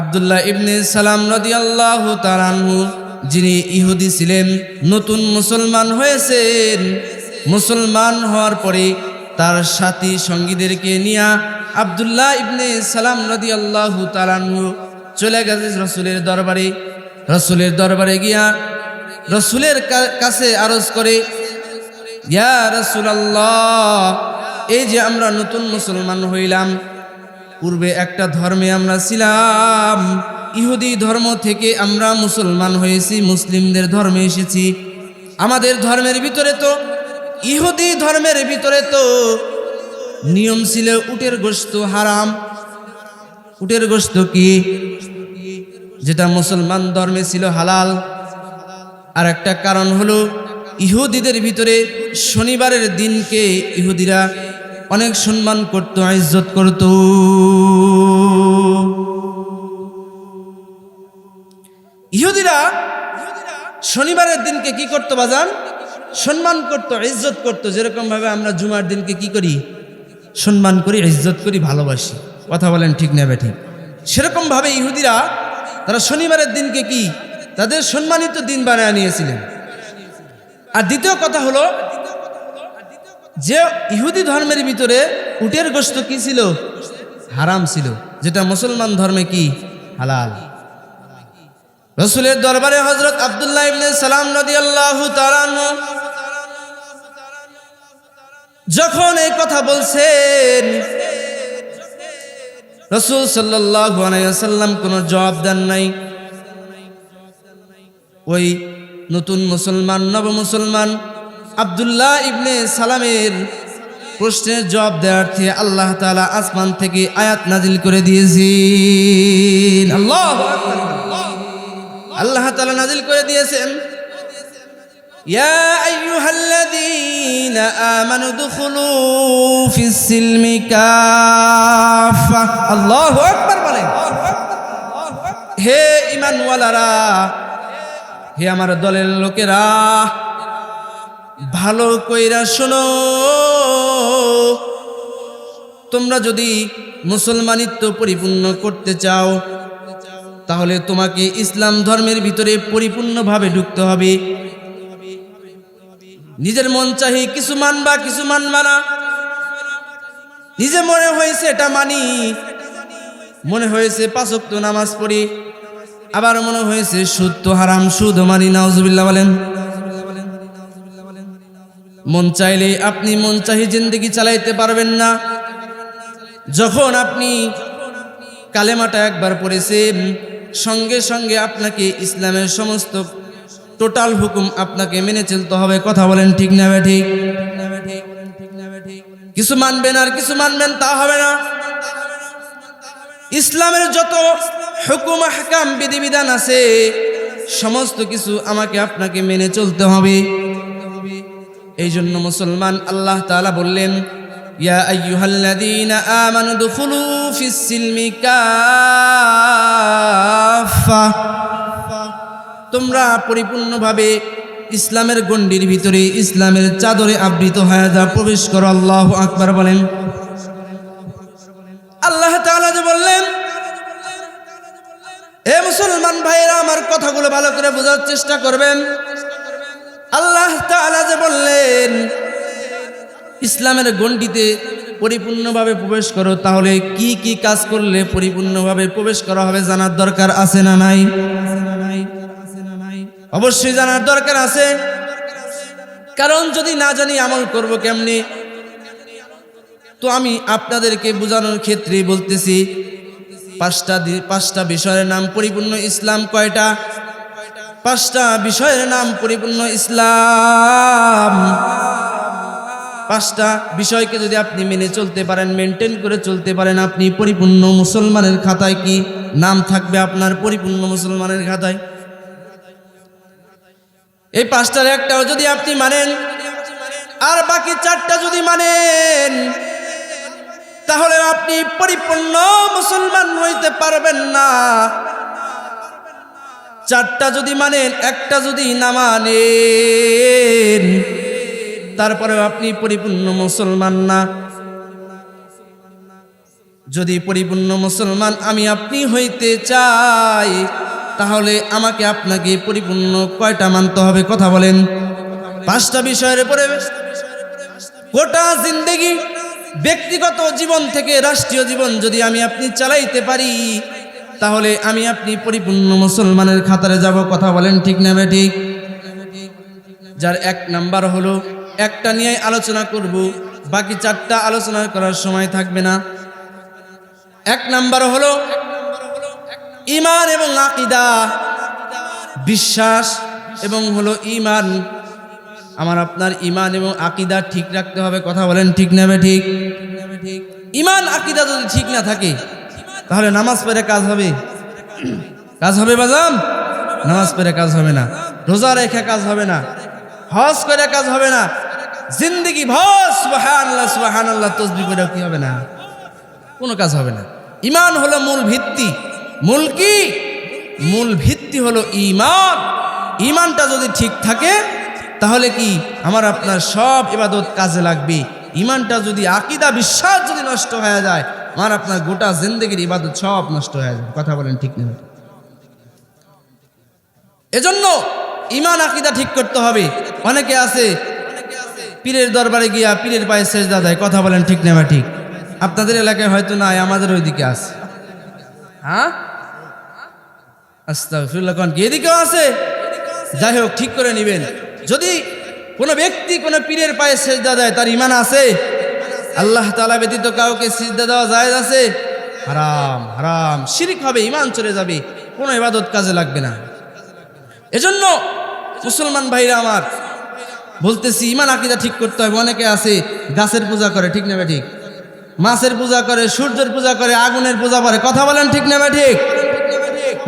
আবদুল্লাহ ইবনে সালাম রদি আল্লাহ তারানহু যিনি ইহুদি ছিলেন, নতুন মুসলমান হয়েছেন। মুসলমান হওয়ার পরে তার সাথী সঙ্গীদেরকে নিয়ে আবদুল্লাহ ইবনে সালাম রদি আল্লাহ তারানহু চলে গেছে রসুলের দরবারে। রসুলের দরবারে গিয়া রসুলের কাছে আরজ করে, ইয়া রসুলাল্লাহ, এই যে আমরা নতুন মুসলমান হইলাম পূর্বে একটা ধর্মে আমরা ছিলাম, ইহুদি ধর্ম থেকে আমরা মুসলমান হয়েছি, মুসলিমদের ধর্মে এসেছি। আমাদের ধর্মের ভিতরে তো, ইহুদি ধর্মের ভিতরে তো নিয়ম ছিল উটের গোস্ত হারাম। উটের গোস্ত কি? যেটা মুসলমান ধর্মে ছিল হালাল। আর একটা কারণ হলো, ইহুদিদের ভিতরে শনিবারের দিনকে ইহুদিরা অনেক সম্মান করত, ইজ্জত করত। ইহুদিরা শনিবারের দিনকে কি করতো বাজান? সম্মান করত, ইজ্জত করত। যেরকম ভাবে আমরা জুমার দিনকে কি করি? সম্মান করি, ইজ্জত করি, ভালোবাসি। কথা বলেন ঠিক নেবে ঠিক সেরকম ভাবে ইহুদিরা তারা শনিবারের দিনকে কি? তাদের সম্মানিত দিন বানায় নিয়েছিলেন। আর দ্বিতীয় কথা হলো, যে ইহুদি ধর্মের ভিতরে উটের গোস্ত কি ছিল? হারাম ছিল। যেটা মুসলমান ধর্মে কি? হালাল। রসুলের দরবারে হজরত আবদুল্লাহ ইবনে সালাম নদী আল্লাহ যখন এই কথা বলছেন, রসুল সাল্লাম কোনো জবাব দেন নাই। ওই নতুন মুসলমান নব মুসলমান আবদুল্লাহ ইবনে সালামের প্রশ্নের জবাব দেওয়ার্থে আল্লাহ তাআলা আসমান থেকে আয়াত নাজিল করে দিয়েছেন আল্লাহ আল্লাহ তাআলা নাজিল করে দিয়েছেন يا أيها الذين آمنوا ادخلوا في السلم كافة الله أكبر বলেন হে ইমানওয়ালারা হে আমার দলের লোকেরা ভালো কইরা শোনো তোমরা যদি মুসলমানিত্ব পরিপূর্ণ করতে চাও, তাহলে তোমাকে ইসলাম ধর্মের ভিতরে পরিপূর্ণভাবে ঢুকতে হবে। নিজের মন চাহি কিছু মানবা কিছু মানবা না। নিজে মনে হয়েছে এটা মানি, মনে হয়েছে পাঁচক্ত নামাজ পড়ি, আবার মনে হয়েছে সুদ তো হারাম, সুদ মানি, নাউজুবিল্লাহ বলেন। মন চাইলে আপনি মন চাহি জিন্দগি চালাইতে পারবেন না। যখন আপনি কালেমাটা একবার পড়েছেন, সঙ্গে সঙ্গে আপনাকে ইসলামের সমস্ত টোটাল হুকুম আপনাকে মেনে চলতে হবে। কথা বলেন ঠিক না ঠিক? কিছু মানবেন আর কিছু মানবেন তা হবে না। ইসলামের যত হুকুম হাকাম বিধিবিধান আছে, সমস্ত কিছু আমাকে আপনাকে মেনে চলতে হবে। এই জন্য মুসলমান আল্লাহ তাআলা বললেন ইয়া আইয়ুহাল্লাযীনা আমানু দুখুলু ফিস সিলমি কাফা তোমরা পরিপূর্ণভাবে ইসলামের গণ্ডির ভিতরে, ইসলামের চাদরে আবৃত হয়ে যা, প্রবেশ করো, আল্লাহ আকবার বলেন। আল্লাহ বললেন, এ মুসলমান ভাইয়েরা, আমার কথাগুলো ভালো করে বোঝার চেষ্টা করবেন। আল্লাহ বললেন ইসলামের গণ্ডিতে পরিপূর্ণভাবে প্রবেশ করো, তাহলে কি কি কাজ করলে পরিপূর্ণভাবে প্রবেশ করা হবে জানার দরকার আছে না নাই? অবশ্যই জানার দরকার আছে। কারণ যদি না জানি আমল করব কেমনি? তো আমি আপনাদেরকে বোঝানোর ক্ষেত্রে বলতেছি, পাঁচটা পাঁচটা বিষয়ের নাম পরিপূর্ণ ইসলাম কয়টা? পাঁচটা বিষয়ের নাম পরিপূর্ণ ইসলাম। পাঁচটা বিষয়কে যদি আপনি মেনে চলতে পারেন মেনটেন করে চলতে পারেন, আপনি পরিপূর্ণ মুসলমানের খাতায় কি নাম থাকবে আপনার পরিপূর্ণ মুসলমানের খাতায়? এই পাঁচটার একটাও যদি আপনি মানেন, আর বাকি চারটা যদি মানেন, তাহলে আপনি পরিপূর্ণ মুসলমান হইতে পারবেন না। চারটা যদি মানেন, একটা যদি না মানেন তারপরেও আপনি পরিপূর্ণ মুসলমান না। যদি পরিপূর্ণ মুসলমান আমি আপনি হইতে চাই, তাহলে আমাকে আপনাকে পরিপূর্ণ কয়টা মানতে হবে কথা বলেন। পাঁচটা বিষয়ের উপরে গোটা জিন্দেগি ব্যক্তিগত জীবন থেকে রাষ্ট্রীয় জীবন যদি আমি আপনি চালাইতে পারি, তাহলে আমি আপনি পরিপূর্ণ মুসলমানের খাতারে যাব, কথা বলেন ঠিক না ঠিক? যার এক নাম্বার হলো একটা নিয়ে আলোচনা করব, বাকি চারটা আলোচনা করার সময় থাকবে না। এক নাম্বার হলো ইমান এবং আকিদা, বিশ্বাস এবং হলো ইমান আমার আপনার ইমান এবং আকিদা ঠিক রাখতে হবে, কথা বলেন ঠিক নেবে ঠিক? ইমান আকিদা যদি ঠিক না থাকে, তাহলে নামাজ পড়ে কাজ হবে। কাজ হবে বাজান? নামাজ পড়ে কাজ হবে না। রোজা রেখে কাজ হবে না। হজ করে কাজ হবে না। জিন্দগি ভস সুবাহান আল্লাহ তসবি করে কি হবে না? কোনো কাজ হবে না। ইমান হলো মূল ভিত্তি। মূল কি? মূল ভিত্তি হলো ইমান ইমানটা যদি ঠিক থাকে, তাহলে কি আমার আপনার সব ইবাদত কাজে লাগবে? ইমানটা যদি আকিদা, বিশ্বাস যদি নষ্ট হয়ে যায়, আমার আপনার গোটা জিন্দগির ইবাদত সব নষ্ট হয়ে যায় কথা বলেন ঠিক নেই এজন্য ইমান আকিদা ঠিক করতে হবে। অনেকে আছে পীরের দরবারে গিয়া পীরের পায়ে সেজদা দেয়, কথা বলেন ঠিক নেবা ঠিক? আপনাদের এলাকায় হয়তো নাই, আমাদের ওইদিকে আছে। হ্যাঁ? আস্তাগফিরুল্লাহ, কোন কি? এদিকেও আছে? যাই হোক, ঠিক করে নেবেন। যদি কোনো ব্যক্তি কোনো পীরের পায়ে সেজদা দেয়, তার ইমান আছে? আল্লাহ তালা ব্যতীত কাউকে সিজদা দেওয়া যায় আছে? হারাম হারাম। শিরিক হবে ইমান চলে যাবে। কোনো ইবাদত কাজে লাগবে না। এজন্য মুসলমান ভাইরা আমার বলতেছি, ইমান আকিদা ঠিক করতে হবে, অনেকে আছে, গাছের পূজা করে, ঠিক নেবে ঠিক মাছের পূজা করে, সূর্যের পূজা করে, আগুনের পূজা করে, কথা বলেন ঠিক নেবে ঠিক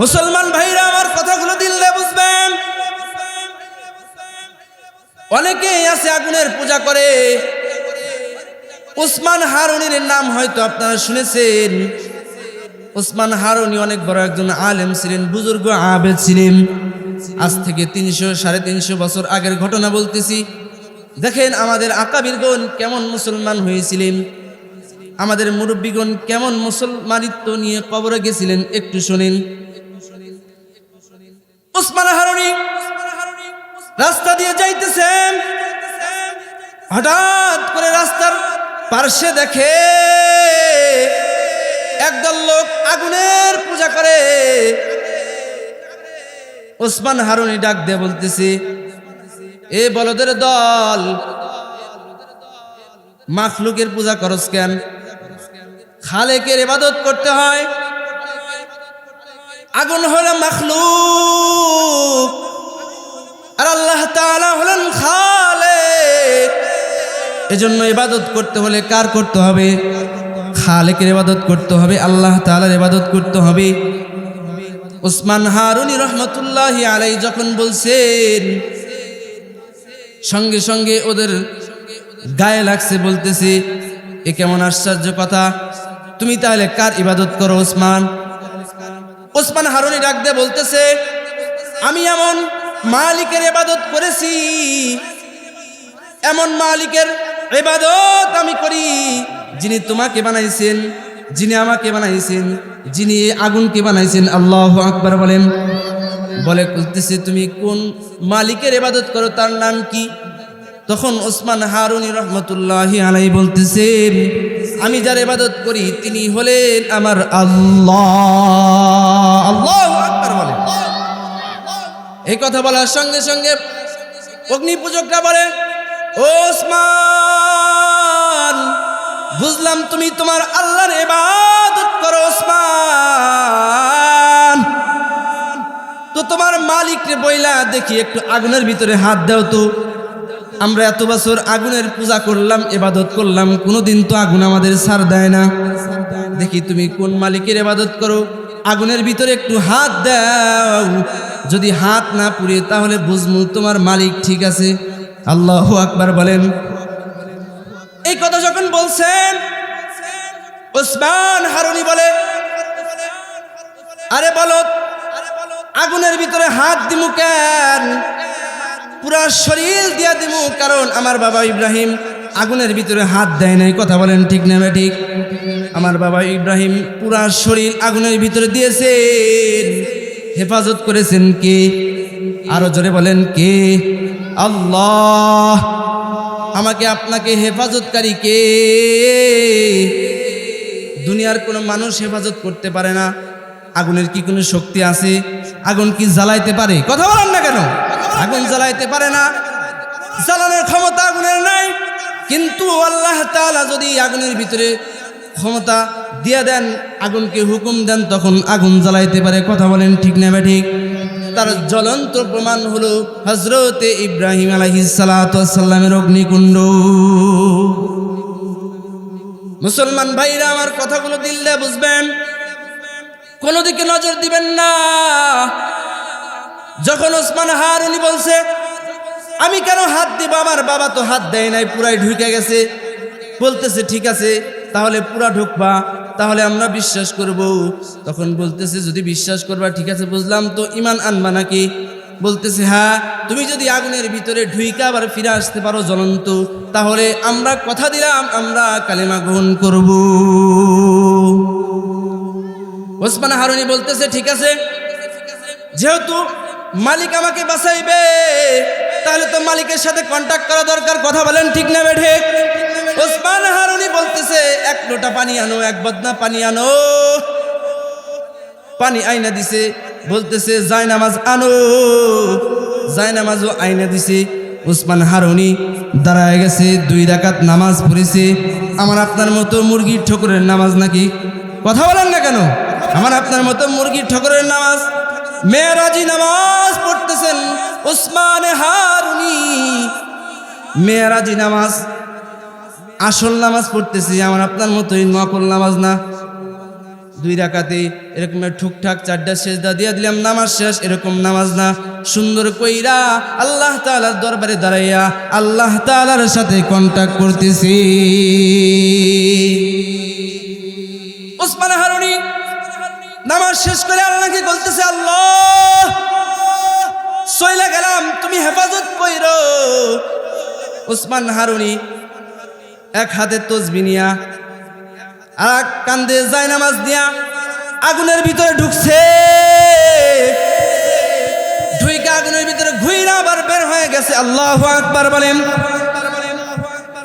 মুসলমান ভাইরা, আমার কথাগুলো দিলে বুঝবেন। অনেকেই আছে আগুনের পূজা করে। উসমান হারুনির নাম হয়তো আপনারা শুনেছেন। উসমান হারুনি অনেক বড় একজন আলেম ছিলেন, বুজুর্গ আবেদ ছিলেন। আজ থেকে তিনশো, সাড়ে তিনশো বছর আগের ঘটনা বলতেছি। দেখেন আমাদের আকাবিরগণ কেমন মুসলমান হয়েছিলেন। আমাদের মুরব্বীগণ কেমন মুসলমানিত্ব নিয়ে কবরে গেছিলেন, একটু শোনেন। রাস্তা দিয়ে যাইতেছেন। হঠাৎ করে রাস্তার পার্শ্বে দেখে একদল লোক আগুনের পূজা করে। ওসমান হারুনি ডাক দিয়ে বলতেছে, এ বলদের দল, মাখলুকের পূজা করস কেন? খালেকের ইবাদত করতে হয়। আগুন হলো মাখলুক, আর আল্লাহ তাআলা হলেন খালেক। এজন্য ইবাদত করতে হলে কার করতে হবে? খালেকের ইবাদত করতে হবে, আল্লাহ তাআলার ইবাদত করতে হবে। উসমান হারুনি রহমতুল্লাহ আলাই যখন বলছেন, সঙ্গে সঙ্গে ওদের গায়ে লাগছে বলতেছে, এ কেমন আশ্চর্য কথা। তুমি তাহলে কার ইবাদত করো ওসমান ওসমান হারুনি ডাক দিয়ে বলতেছে, আমি এমন মালিকের ইবাদত করেছি, এমন মালিকের ইবাদত আমি করি যিনি তোমাকে বানাইছেন। যিনি আমাকে বানাইছেন, যিনি আগুনকে বানাইছেন, আল্লাহ আকবার বলেন। বলে বলতেছে, তুমি কোন মালিকের এবাদত করো, তার নাম কি? তখন ওসমান হারুনি রহমতুল্লাহ আলাই বলতেছেন আমি যার ইবাদত করি, তিনি হলেন আমার আল্লাহ। আল্লাহ বলেন এই কথা বলার সঙ্গে সঙ্গে অগ্নি পূজকরা বলে ওসমান বুঝলাম তুমি তোমার আল্লাহর ইবাদত করো ওসমান তো তোমার মালিককে বইলা দেখি, একটু আগুনের ভিতরে হাত দাও তো। আমরা এত বছর আগুনের পূজা করলাম এবাদত করলাম, কোনোদিন তো আগুন আমাদের সার দেয় না। দেখি তুমি কোন মালিকের এবাদত করো? আগুনের ভিতরে একটু হাত দাও। যদি হাত না পুড়ে, তাহলে বুঝমু তোমার মালিক ঠিক আছে। আল্লাহ আকবার বলেন। এই কথা যখন বলছেন, ওসমান হারুনি বলে, আরে বলো, আগুনের ভিতরে হাত দিমু কেন? পুরা শরীর দিয়া দিমু, কারণ আমার বাবা ইব্রাহিম আগুনের ভিতরে হাত দেয় নাই। কথা বলেন ঠিক না ঠিক আমার বাবা ইব্রাহিম পুরা শরীর আগুনের ভিতরে দিয়েছেন হেফাজত করেছেন কে? আরও জোরে বলেন কে? আল্লাহ! আমাকে আপনাকে হেফাজতকারী কে? দুনিয়ার কোনো মানুষ হেফাজত করতে পারে না। আগুনের কি কোনো শক্তি আছে? আগুন কি জ্বালাইতে পারে? কথা বলেন না কেন? আগুন জ্বালাইতে পারে না। জ্বালানোর ক্ষমতা আগুনের নাই। কিন্তু আল্লাহ তাআলা যদি আগুনের ভিতরে ক্ষমতা দিয়ে দেন, আগুনকে হুকুম দেন, তখন আগুন জ্বালাইতে পারে। কথা বলেন ঠিক না ঠিক? তার জ্বলন্ত প্রমাণ হলো হজরতে ইব্রাহিম আলহিসাল্লামের অগ্নিকুণ্ড। মুসলমান ভাইরা, আমার কথাগুলো দিল দিয়ে বুঝবেন? কোনো দিকে নজর দিবেন না। যখন ওসমান হার উনি বলছে, আমি কেন হাত দিব? আমার বাবা তো হাত দেয় নাই, পুরাই ঢুকে গেছে। বলতেছে, ঠিক আছে, তাহলে পুরা ঢুকবা। তাহলে আমরা বিশ্বাস করব। তখন বলতেছে, যদি বিশ্বাস করবা, ঠিক আছে, বুঝলাম তো ইমান আনবা নাকি? বলতেছে হ্যাঁ তুমি যদি আগুনের ভিতরে ঢুইকা আবার ফিরে আসতে পারো জ্বলন্ত, তাহলে আমরা কথা দিলাম, আমরা কালেমা গ্রহণ করব। ওসমান হারুনি বলতেছে, ঠিক আছে, যেহেতু মালিক আমাকে বাঁচাইবে, তাহলে তো মালিকের সাথে কন্ট্যাক্ট করা দরকার, কথা বলেন ঠিক না বেঠে ওসমান হারুনি বলতেছে, এক লোটা পানি আনো, এক বদনা পানি আনো। পানি আইনা দিছে, বলতেছে জায় নামাজ আনো। জায় নামাজও আইনা দিছে। উসমান হারুনি দাঁড়ায় গেছে, দুই রাকাত নামাজ পড়েছে। আমার আপনার মতো মুরগির ঠকুরের নামাজ নাকি? কথা বলেন না কেন? আমার আপনার মতো মুরগির ঠকুরের নামাজ? মেয়েরাজি নামাজ পড়তেছেন উসমান হারুনি মেয়েরাজি নামাজ আসল নামাজ পড়তেছি, আমার আপনার মতোই নকল নামাজ না। দুই রাকাতে এরকম ঠুকঠাক, চারটা সেজদা দিয়ে দিলাম, নামাজ শেষ, এরকম নামাজ না। সুন্দর কইরা আল্লাহ তাআলার দরবারে দাঁড়াইয়া আল্লাহ তাআলার সাথে কন্টাক্ট করতেছি। ওসমান হারুনি, নামাজ শেষ করে আল্লাহকে বলতেছে, আল্লাহ সইলা গেলাম, তুমি হেফাজত কইরো। ওসমান হারুনি এক হাতে তসবি নিয়া, আর এক কান্দে যায় নামাজ দিয়া আগুনের ভিতরে ঢুকছে। ঢুইকে আগুনের ভিতরে ঘুইরা আবার বের হয়ে গেছে। আল্লাহ আকবার বলেন,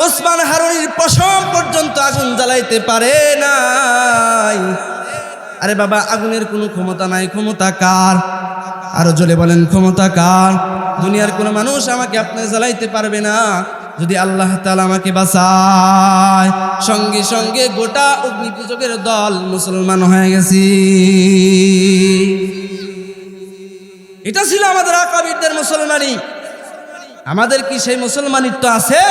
ওসমান হারুনির পশম পর্যন্ত আগুন জ্বালাইতে পারে নাই। আরে বাবা, আগুনের কোনো ক্ষমতা নাই। ক্ষমতা কার? আরও জলে বলেন, ক্ষমতা কার? দুনিয়ার কোনো মানুষ আমাকে আপনি জ্বালাইতে পারবে না। যদি আল্লাহ তাআলা আমাকে বাঁচায়, সঙ্গে সঙ্গে গোটা অগ্নি পূজকের দল মুসলমান হয়ে গেছি। এটা ছিল আমাদের আকাবিরদের মুসলমানি। আমাদের কি সেই মুসলমানিত্ব আছে?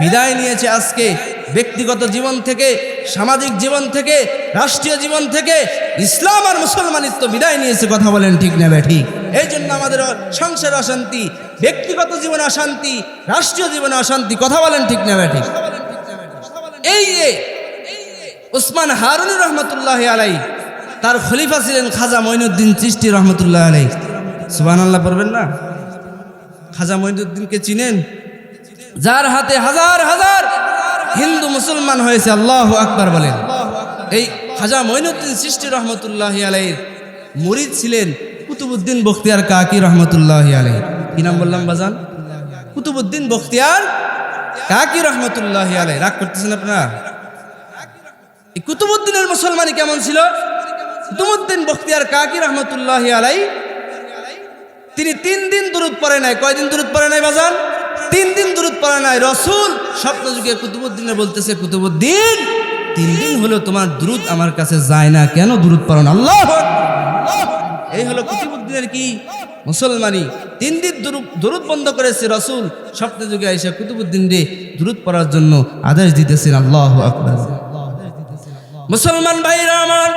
বিদায় নিয়েছে আজকে ব্যক্তিগত জীবন থেকে, সামাজিক জীবন থেকে, রাষ্ট্রীয় জীবন থেকে ইসলাম আর মুসলমানিত্ব বিদায় নিয়েছে। কথা বলেন ঠিক নেবে ঠিক? এই জন্য আমাদের সংসার অশান্তি ব্যক্তিগত জীবনে অশান্তি, রাষ্ট্রীয় জীবনে অশান্তি, কথা বলেন ঠিক না ঠিক এই যে ওসমান হারুনুর রহমতুল্লাহ আলাই তার খলিফা ছিলেন খাজা মঈনুদ্দিন চিস্তি রহমতুল্লাহ আলাই সুবান আল্লাহ পড়বেন না? খাজা মঈনুদ্দিনকে চিনেন? যার হাতে হাজার হাজার হিন্দু মুসলমান হয়েছে, আল্লাহ আকবার বলেন। এই খাজা মঈনুদ্দিন সৃষ্টি রহমতুল্লাহ আলাইয়ের মুরিদ ছিলেন কুতুবুদ্দিন বখতিয়ার কাকি রহমতুল্লাহ আলাই কি নাম বললাম, বাজান? কুতুবুদ্দিন বখতিয়ার। কাকি রহমতুল্লাহ আলাই রাগ করতেছেন আপনারা? এই কুতুবুদ্দিনের মুসলমানি কেমন ছিল? কুতুবুদ্দিন বখতিয়ার কাকি রহমতুল্লাহ আলাই তিনি তিন দিন দূরত পড়ে নাই। কয়দিন দূরত পড়ে নাই, বাজান? তিন দিন দূরত পড়ে নাই। রসুল স্বপ্ন যুগে কুতুবুদ্দিনে বলতেছে কুতুবুদ্দিন তিন দিন হলো তোমার দূরত আমার কাছে যায় না। কেন দূরত পড়ো না? আল্লাহ এই হলো কুতুবুদ্দিনের কি মুসলমানি তিন দিন দূরত বন্ধ করেছে রসুল। যুগে এসে কুতুবুদ্দিন রে দূরত পড়ার জন্য আদেশ দিতেছেন। আল্লাহ আকবার। মুসলমান ভাইরা আমার,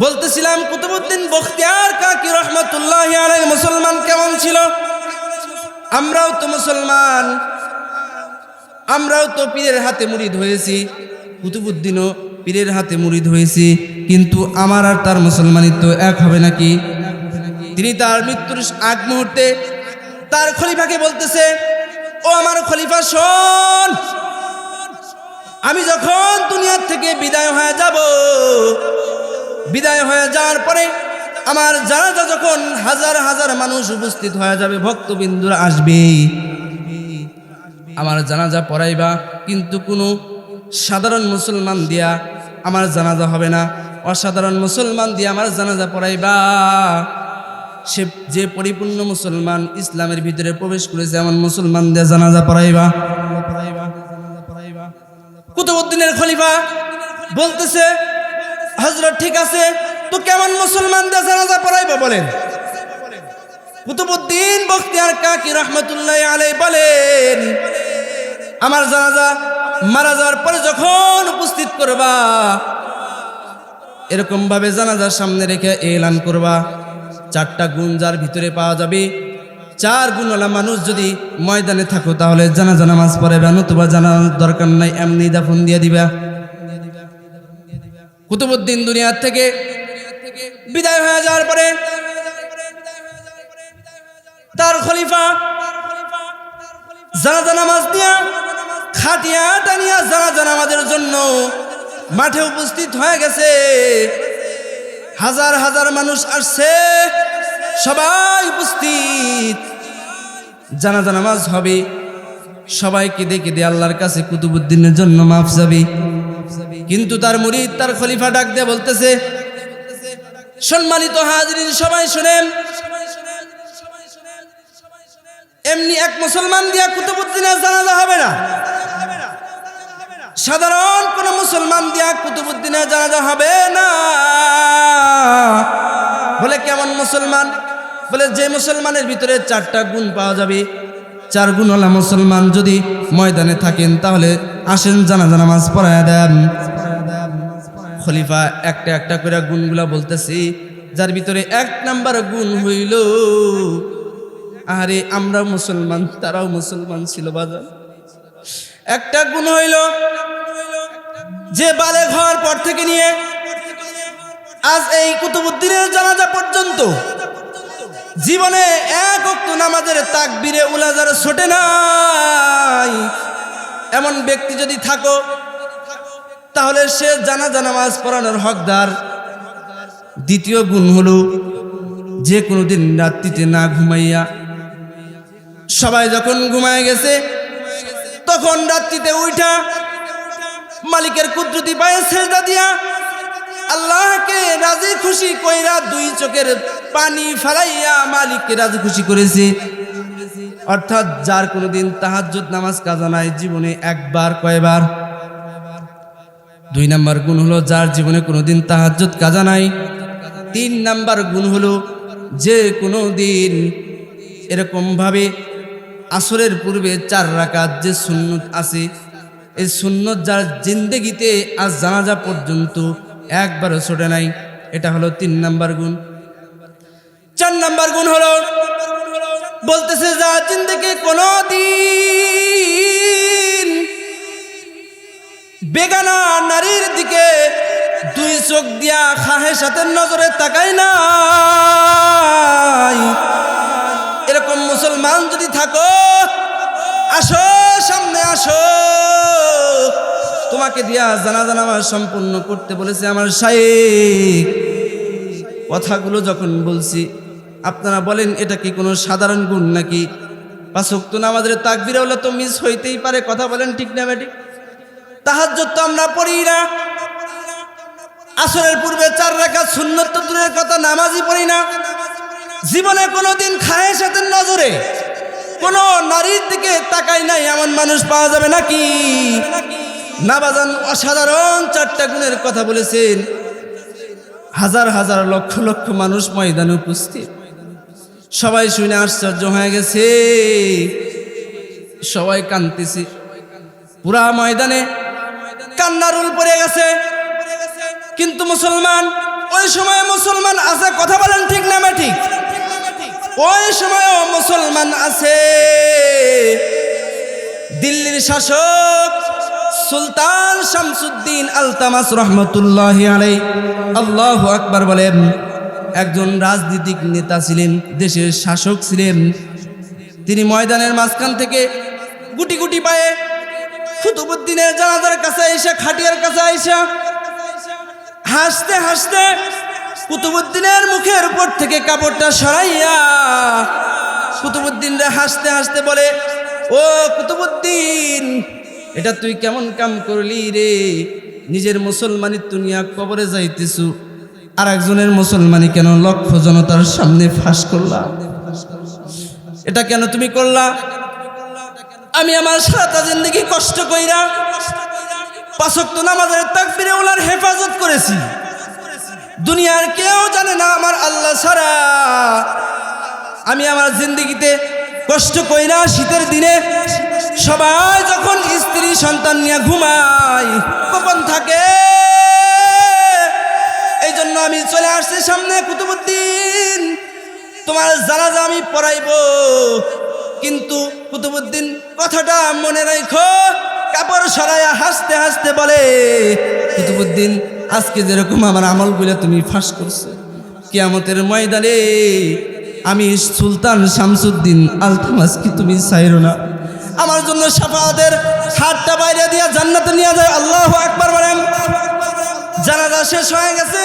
বলতেছিলাম, কুতুবুদ্দিন বখতিয়ার কাকি রহমতুল্লাহ আলাই মুসলমান কেমন ছিল? আমরাও তো মুসলমান। আমরাও তো পীরের হাতে মুড়িদ হয়েছি। কুতুবুদ্দিনও পীরের হাতে মুড়িদ হয়েছি। কিন্তু আমার আর তার মুসলমানিত্ব এক হবে নাকি? তিনি তার মৃত্যুর আগ মুহূর্তে তার খলিফাকে বলতেছে, ও আমার খলিফা, শোন। আমি যখন দুনিয়ার থেকে বিদায় হয়ে যাব, বিদায় হয়ে যাওয়ার পরে আমার জানাজা যখন হাজার হাজার মানুষ উপস্থিত হয়ে যাবে, ভক্তবিন্দুরা আসবে। আমার জানাজা পড়াইবা, কিন্তু কোনো সাধারণ মুসলমান দিয়া আমার জানাজা হবে না। অসাধারণ মুসলমান দিয়ে আমার জানাজা পড়াইবা। সে যে পরিপূর্ণ মুসলমান ইসলামের ভিতরে প্রবেশ করেছে এমন মুসলমান দিয়ে জানাজা পড়াইবা। কুতুবুদ্দিনের খলিফা বলতেছে হজরত ঠিক আছে, তো কেমন মুসলমান দিয়ে জানাজা পড়াইবা? বলেন। কুতুবুদ্দিন বখতিয়ার কাকি রহমতুল্লাহ আলাই বলেন, আমার জানাজা মারা যাওয়ার পরে যখন উপস্থিত করবা এরকম ভাবে জানাজার সামনে রেখে এলান করবা। চারটা গুণ যার ভিতরে পাওয়া যাবে, চার গুণওয়ালা মানুষ যদি ময়দানে থাকো, তাহলে জানাজা নামাজ পড়াবে নতুবা জানার দরকার নাই, এমনি দাফন দিয়ে দিবা। কুতুবুদ্দিন দুনিয়ার থেকে বিদায় হয়ে যাওয়ার পরে তার খলিফা জানাজা নামাজ দিয়া খাটিয়া টানিয়া জানা জানাজা নামাজের জন্য মাঠে উপস্থিত হয়ে গেছে। হাজার হাজার মানুষ আসছে। সবাই উপস্থিত। জানাজা নামাজ হবে। সবাইকে দেখে দিয়ে আল্লাহর কাছে কুতুবুদ্দিনের জন্য মাফ যাবে কিন্তু তার মুরিদ, তার খলিফা ডাক দিয়ে বলতেছে, সম্মানিত হাজরিন, সবাই শুনেন। এমনি এক মুসলমান দিয়া কুতুবুদ্দিনের জানাজা হবে না। সাধারণ কোন মুসলমান দিয়া কুতুবুদ্দিনের জানাজা হবে না। বলে কেমন মুসলমান? বলে যে মুসলমানের ভিতরে চারটা গুণ পাওয়া যাবে। চার গুণওয়ালা মুসলমান যদি ময়দানে থাকেন, তাহলে আসেন জানাজা নামাজ পড়ায় দেন। খলিফা একটা একটা করে গুণগুলা বলতেছি, যার ভিতরে এক নাম্বার গুণ হইল, আরে আমরা মুসলমান, তারাও মুসলমান ছিল বাজার। একটা গুণ হইল যে বালে ঘর পর থেকে নিয়ে আজ এই কুতুবুদ্দিনের জানাজা পর্যন্ত জীবনে এক অক্ত নামাজের তাকবীরে উলাজার ছোটে নাই। এমন ব্যক্তি যদি থাকো, তাহলে সে জানাজা নামাজ পড়ানোর হকদার। দ্বিতীয় গুণ হলো যে কোনো দিন রাত্রিতে না ঘুমাইয়া সবাই যখন ঘুমায় গেছে তখন রাত্রিতে উঠা মালিকের কুদরতি পায়ে সেজদা দিয়া আল্লাহকে রাজি খুশি কইরা দুই চোখের পানি ফেলাইয়া মালিককে রাজি খুশি করেছে। অর্থাৎ যার কোনোদিন তাহাজ্জুদ নামাজ কাজা নাই, জীবনে একবার, কয়বার? দুই নাম্বার গুণ হলো যার জীবনে কোনোদিন তাহাজ্জুদ কাজা নাই। তিন নাম্বার গুণ হলো যে কোনো দিন এরকমভাবে আসরের পূর্বে চার রাকাত যে সুন্নত আছে, এই সুন্নত যার জিন্দেগিতে আজ জানাজা পর্যন্ত একবারও ছোটে নাই, এটা হলো তিন নাম্বার গুণ। চার নাম্বার গুণ হলো, বলতেছে, যা জিন্দেগি কোনো দিন বেগানা নারীর দিকে দুই চোখ দিয়া খাহে সাথে নজরে নাই। এরকম মুসলমান যদি থাকো, আসো, সামনে আসো। তোমাকে দিয়া জানাজা আমার সম্পূর্ণ করতে বলেছে আমার শায়েক কথাগুলো যখন বলছি, আপনারা বলেন, এটা কি কোনো সাধারণ গুণ নাকি? পাঁচক্ত নামাজের তাকবির হলে তো মিস হইতেই পারে, কথা বলেন ঠিক না ব্যাটি তাহার তো আমরা পড়ি না। আসরের পূর্বে চার রেখা শূন্য তো কথা, নামাজই পড়ি না। জীবনে কোনোদিন খায়ের সাথে নজরে কোনো নারীর দিকে তাকাই নাই, এমন মানুষ পাওয়া যাবে নাকি? নাবাজান অসাধারণ চারটা গুণের কথা বলেছেন। হাজার হাজার লক্ষ লক্ষ মানুষ ময়দানে উপস্থিত। সবাই শুনে আশ্চর্য হয়ে গেছে। সবাই কানতেছি পুরা ময়দানে কান্নার উল পড়ে গেছে। কিন্তু মুসলমান, ওই সময় মুসলমান আছে, কথা বলেন ঠিক না ঠিক? ওই সময়ও মুসলমান আছে। দিল্লির শাসক সুলতান শামসুদ্দিন আলতামাস রহমতুল্লাহ আলাই আল্লাহ আকবার বলেন, একজন রাজনীতিক নেতা ছিলেন, দেশের শাসক ছিলেন। তিনি ময়দানের মাঝখান থেকে গুটি গুটি পায়ে কুতুবুদ্দিনের জানাজার কাছে আইসা, খাটিয়ার কাছে আইসা, হাসতে হাসতে কুতুবুদ্দিনের মুখের উপর থেকে কাপড়টা সরাইয়া কুতুবুদ্দিনরা হাসতে হাসতে বলে, ও কুতুবুদ্দিন, এটা তুই কেমন কাম করলি রে? নিজের মুসলমানি দুনিয়া কবরে যাইতেছু। আর একজনের মুসলমানি কেন লক্ষ জনতার সামনে ফাঁস করলা? এটা কেন তুমি করলা? আমি আমার সারাটা জিন্দগি কষ্ট কইরা পাঁচক্ত নামাজের তাকবিরে ওলার হেফাজত করেছি। দুনিয়ার কেউ জানে না আমার আল্লাহ ছাড়া। আমি আমার জিন্দগিতে কষ্ট করি না শীতের দিনে সবাই যখন স্ত্রী সন্তান নিয়ে ঘুমায়, কখন থাকে? এই জন্য আমি চলে আসছি সামনে কুতুবুদ্দিন। তোমার জানাজা আমি পড়াইব। কিন্তু কুতুবুদ্দিন, কথাটা মনে রাখো কাপড় সরাইয়া হাসতে হাসতে বলে, কুতুবুদ্দিন আজকে যেরকম আমার আমলগুলো তুমি ফাঁস করছ। কিয়ামতের ময়দানে আমি সুলতান শামসুদ্দিন আলতামাস কি তুমি চাইরো না? আমার জন্য সাফাতের হাতটা বাইরে দিয়া জান্নাতে নিয়ে যায়। আল্লাহ একবার বলেন, জানাজা শেষ হয়ে গেছে।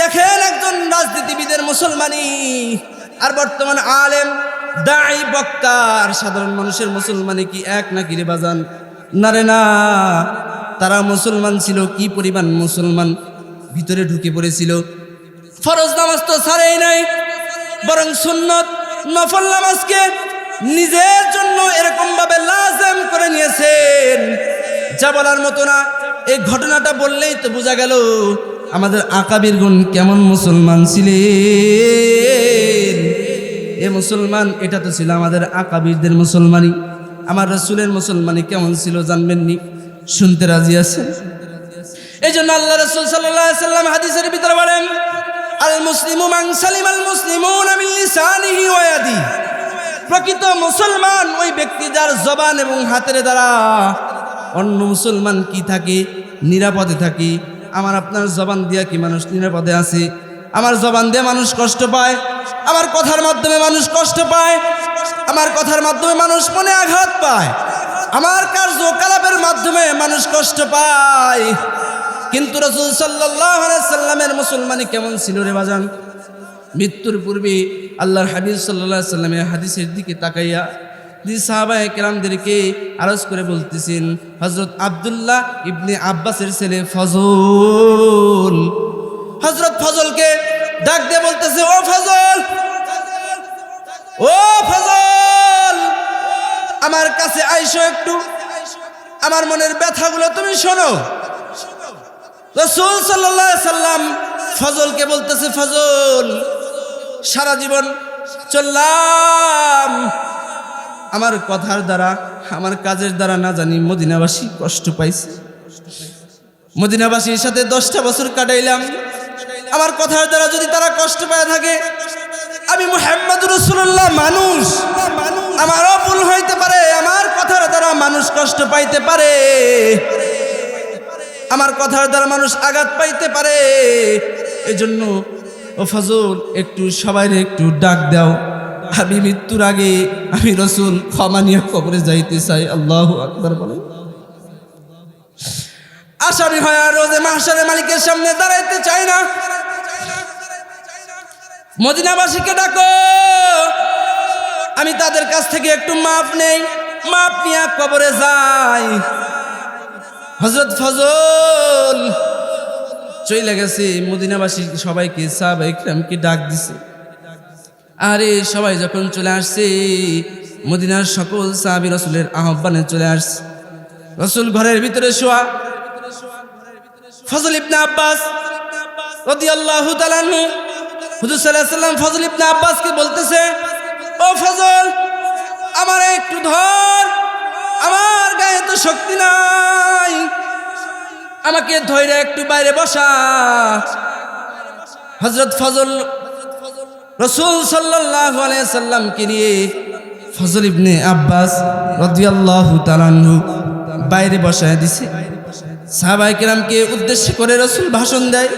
দেখেন একজন রাজনীতিবিদের মুসলমানি, আর বর্তমান আলেম দাই বক্তা আর সাধারণ মানুষের মুসলমানি কি এক নাকি রে বাজান? না রে না। তারা মুসলমান ছিল, কি পরিমাণ মুসলমান ভিতরে ঢুকে পড়েছিল? ফরজ নামাজ তো ছাড়েই নাই, বরং সুন্নত নফল নামাজকে নিজের জন্য এরকম ভাবে লাজেম করে নিয়েছেন। যা বলার মতো না, এই ঘটনাটা বললেই তো বোঝা গেল আমাদের আকাবির গুণ কেমন মুসলমান ছিলেন। এ মুসলমান, এটা তো ছিল আমাদের আকাবিরদের মুসলমানি, আমার রসুলের মুসলমানি কেমন ছিল জানবেননি। শুনতে রাজি আছেন এই জন্য আল্লাহ রসুল সাল্লাম হাদিসের ভিতরে বলেন, আল মুসলিমু মান সালিম আল মুসলিমুন মিন প্রকৃত মুসলমান ওই ব্যক্তি যার জবান এবং হাতের দ্বারা অন্য মুসলমান কি থাকে? নিরাপদে থাকে। আমার আপনার জবান দিয়া কি মানুষ নিরাপদে আছে? আমার জবান দিয়ে মানুষ কষ্ট পায়? আমার কথার মাধ্যমে মানুষ কষ্ট পায়? আমার কথার মাধ্যমে মানুষ মনে আঘাত পায়? আমার কার্যকলাপের মাধ্যমে মানুষ কষ্ট পায়। কিন্তু রসুল সাল্লামের মুসলমানি কেমন ছিল রে বাজান? মৃত্যুর পূর্বে আল্লাহর হাবিব সাল্লাহ সাল্লামের হাদিসের দিকে তাকাইয়া দি সাহাবায় কেরামদেরকে আরজ করে বলতেছেন হজরত আবদুল্লাহ ইবনে আব্বাসের ছেলে ফজল। হজরত ফজলকে ডাক দিয়ে বলতেছে, ও ফজল! ও ফজল! আমার কাছে আইসো একটু। আমার মনের ব্যথাগুলো তুমি শোনো। রসুল সাল্লাহ সাল্লাম ফজলকে বলতেছে, ফজল, সারা জীবন চললাম। আমার কথার দ্বারা, আমার কাজের দ্বারা না জানি মদিনাবাসী কষ্ট পাইছে। মদিনাবাসীর সাথে দশটা বছর কাটাইলাম। আমার কথার দ্বারা যদি তারা কষ্ট পায় থাকে আমি মোহাম্মদ রসুল্লাহ মানুষ। আমারও ভুল হইতে পারে, আমার কথার দ্বারা মানুষ কষ্ট পাইতে পারে। আমার কথার দ্বারা মানুষ আঘাত পাইতে পারে। এজন্য, ও ফজল, একটু সবাই একটু ডাক দাও। আমি মৃত্যুর আগে আমি রসুল ক্ষমা নিয়ে কবরে যাইতে চাই। আল্লাহ আকবর বলেন। আসামি হয় আর রোজে মাহসারে মালিকের সামনে দাঁড়াইতে চাই না। মদিনাবাসীকে ডাকো। আমি তাদের কাছ থেকে একটু মাপ নেই। মাপ নিয়ে কবরে যাই। হজরত ফজল চলে গেছে। মদিনাবাসী সবাইকে, সাহাব ইকরামকে ডাক দিছে। আরে সবাই যখন চলে আসছে, মদিনার সকল সাহাবি রসুলের আহ্বানে চলে আসছে। রসুল ঘরের ভিতরে শোয়া। ফজল ইবনে আব্বাস তাআলা আনহু হুজুর সাল্লাল্লাহু সাল্লাম ফজল ইবনে আব্বাসকে বলতেছে, ও ফজল, আমার একটু ধর, আমার গায়ে তো শক্তি নাই। আমাকে ধৈর্য একটু বাইরে বসা। হজরত ফজল রসুল সাল্লাহ সাল্লামকে নিয়ে ফজল ইবনে আব্বাস রদিয়াল্লাহু তালানহু বাইরে বসায় দিছে। সাহাবাই কিরামকে উদ্দেশ্য করে রসুল ভাষণ দেয়।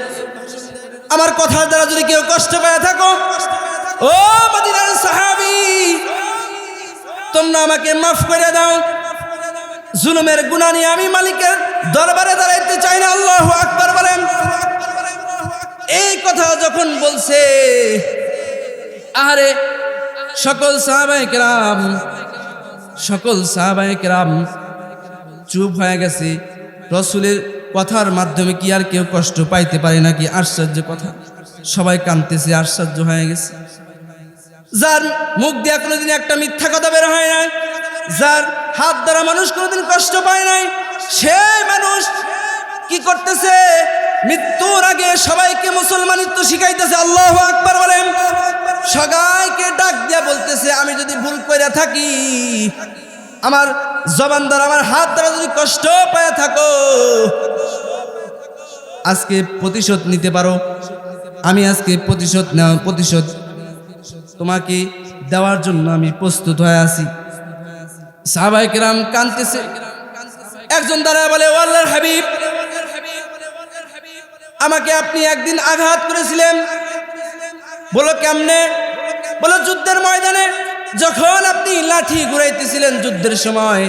আমার কথার দ্বারা যদি কেউ কষ্ট পায় থাকো, ও মদিনার সাহাবি, তোমরা আমাকে মাফ করে দাও। জুলুমের গুণা নিয়ে আমি মালিকের দরবারে দাঁড়াইতে চাই না, আল্লাহ আকবার বলেন। এই কথা যখন বলছে আরে সকল সাহাবায়ে কেরাম, সকল সাহাবায়ে কেরাম চুপ হয়ে গেছে। রসুলের কথার মাধ্যমে কি আর কেউ কষ্ট পাইতে পারে নাকি আশ্চর্য কথা? সবাই কানতেছে আশ্চর্য হয়ে গেছে। যার মুখ দিয়ে কোনোদিন একটা মিথ্যা কথা বের হয় নাই, যার হাত দ্বারা মানুষ কোনোদিন কষ্ট পায় নাই, সে মানুষ কি করতেছে? মৃত্যুর আগে সবাইকে মুসলমানিত্ব শিখাইতেছে, আল্লাহ আকবার বলেন। সবাইকে ডাক দিয়া বলতেছে, আমি যদি ভুল করে থাকি, আমার জবান দ্বারা আমার হাত দ্বারা যদি কষ্ট পায় থাকো। আজকে প্রতিশোধ নিতে পারো। আমি আজকে প্রতিশোধ নেওয়া, প্রতিশোধ তোমাকে দেওয়ার জন্য আমি প্রস্তুত হয়ে আছি। সাহাবাই কিরাম কানতেছে একজন দাঁড়ায় বলে আল্লাহর হাবিব, আমাকে আপনি একদিন আঘাত করেছিলেন। বলো কেমনে? বলো যুদ্ধের ময়দানে যখন আপনি লাঠি ঘুরাইতেছিলেন যুদ্ধের সময়,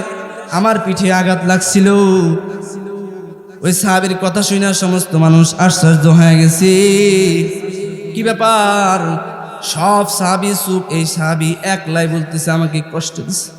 আমার পিঠে আঘাত লাগছিল। ওই সাহাবির কথা শুনে সমস্ত মানুষ আশ্চর্য হয়ে গেছে। কি ব্যাপার? সব সাহাবি সুখ এই সাহাবি একলাই বলতেছে, আমাকে কষ্ট দিচ্ছে